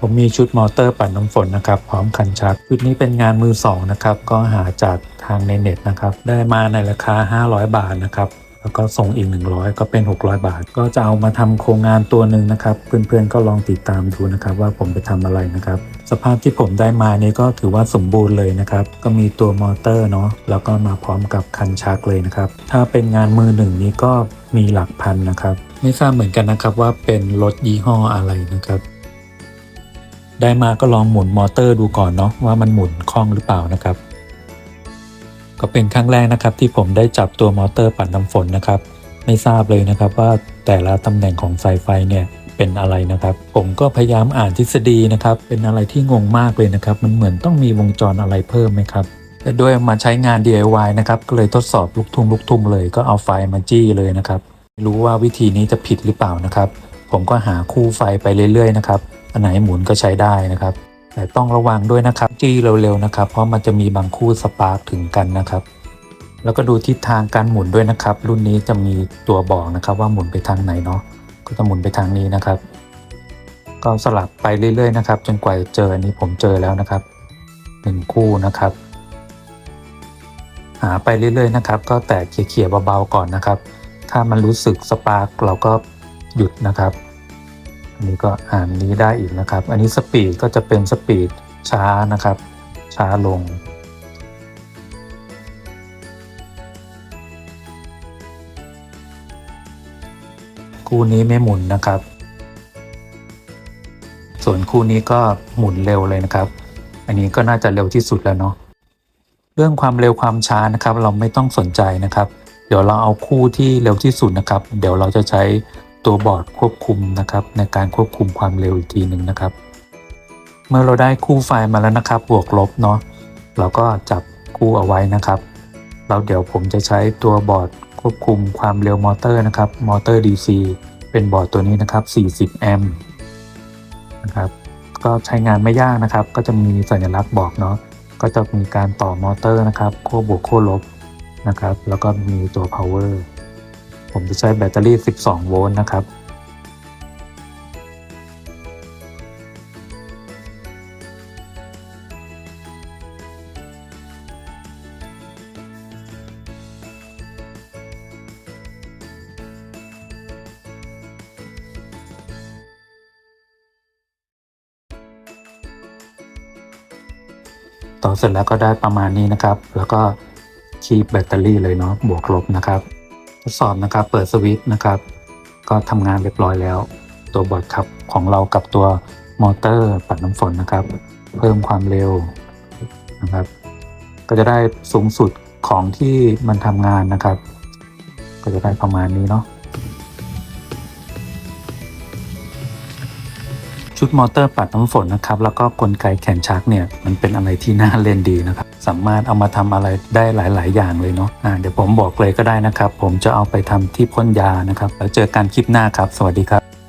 ผมมีชุดมอเตอร์ปั่นน้ำฝนนะครับพร้อมคันชัก ชุดนี้เป็นงานมือสองนะครับก็หาจากทางในเน็ตนะครับได้มาในราคา 500 บาทนะครับแล้วก็ส่งอีก 100 ก็เป็น 600 บาท ก็จะเอามาทำโครงงานตัวหนึ่งนะครับ เพื่อนๆก็ลองติดตามดูนะครับ ว่าผมไปทำอะไรนะครับ สภาพที่ผมได้มานี่ก็ถือว่าสมบูรณ์เลยนะครับ ก็มีตัวมอเตอร์เนาะแล้วก็มาพร้อมกับคันชักเลยนะครับ ถ้าเป็นงานมือหนึ่งนี้ก็มีหลักพันนะครับ ไม่ทราบเหมือนกันนะครับว่าเป็นรถยี่ห้ออะไรนะครับ ได้มาก็ลองหมุนมอเตอร์ดูก่อนเนาะว่ามันหมุนคล่องหรือเปล่านะครับ ก็เป็นครั้งแรกนะครับ ที่ผมได้จับตัวมอเตอร์ปั่นน้ำฝนนะครับ ไม่ทราบเลยนะครับว่าแต่ละตำแหน่งของสายไฟเนี่ยเป็นอะไรนะครับ ผมก็พยายามอ่านทฤษฎีนะครับ เป็นอะไรที่งงมากเลยนะครับ มันเหมือนต้องมีวงจรอะไรเพิ่มไหมครับแต่ด้วยมาใช้งาน DIY นะครับก็เลยทดสอบลูกทุ่งลูกทุ่งเลยก็เอาไฟมาจี้เลยนะครับไม่รู้ว่าวิธีนี้จะผิดหรือเปล่านะครับ ผมก็หาคู่ไฟไปเรื่อยๆนะครับ อันไหนหมุนก็ใช้ได้นะครับ แต่ต้องระวังด้วยนะครับจี้เร็วๆนะครับ เพราะมันจะมีบางคู่สปาร์กถึงกันนะครับ แล้วก็ดูทิศทางการหมุนด้วยนะครับ รุ่นนี้จะมีตัวบอกนะครับ ว่าหมุนไปทางไหนเนาะก็จะหมุนไปทางนี้นะครับ ก็สลับไปเรื่อยๆนะครับ จนกว่าจะเจออันนี้ผมเจอแล้วนะครับหนึ่งคู่นะครับ หาไปเรื่อยๆนะครับ ก็แตะเขี่ยๆเบาๆก่อนนะครับ ถ้ามันรู้สึกสปาร์กเราก็หยุดนะครับ นี้ก็อ่านนี้ได้อีกนะครับ อันนี้สปีดก็จะเป็นสปีดช้านะครับ ช้าลง คู่นี้ไม่หมุนนะครับ ส่วนคู่นี้ก็หมุนเร็วเลยนะครับ อันนี้ก็น่าจะเร็วที่สุดแล้วเนาะเรื่องความเร็วความช้านะครับ เราไม่ต้องสนใจนะครับ เดี๋ยวเราเอาคู่ที่เร็วที่สุดนะครับ เดี๋ยวเราจะใช้ ตัวบอร์ดควบคุมนะครับ ในการควบคุมความเร็วอีกทีหนึ่งนะครับ เมื่อเราได้คู่ไฟมาแล้วนะครับ บวกลบเนาะเราก็จับคู่เอาไว้นะครับแล้วเดี๋ยวผมจะใช้ตัวบอร์ดควบคุมความเร็วมอเตอร์นะครับมอเตอร์ DC เป็นบอร์ดตัวนี้นะครับ 40 แอมป์นะครับก็ใช้งานไม่ยากนะครับ ก็จะมีสัญลักษณ์บอกเนาะก็จะมีการต่อมอเตอร์นะครับขั้วบวกขั้วลบนะครับ แล้วก็มีตัว power ผมจะใช้แบตเตอรี่ 12 โวลต์นะครับ ต่อเสร็จแล้วก็ได้ประมาณนี้นะครับ แล้วก็คีบแบตเตอรี่เลยเนาะบวกลบนะครับ ทดสอบนะครับ เปิดสวิตช์นะครับ ก็ทำงานเรียบร้อยแล้ว ตัวบอร์ดขับของเรากับตัวมอเตอร์ปัดน้ำฝนนะครับ เพิ่มความเร็วนะครับ ก็จะได้สูงสุดของที่มันทำงานนะครับ ก็จะได้ประมาณนี้เนาะ ชุดมอเตอร์ปัดน้ำฝนนะครับ แล้วก็กลไกแขนชักเนี่ย มันเป็นอะไรที่น่าเล่นดีนะครับ สามารถเอามาทำอะไรได้หลาย ๆ อย่างเลยเนาะะเดี๋ยวผมบอกเลยก็ได้นะครับ ผมจะเอาไปทำที่พ่นยานะครับ แล้วเจอกันคลิปหน้าครับ สวัสดีครับ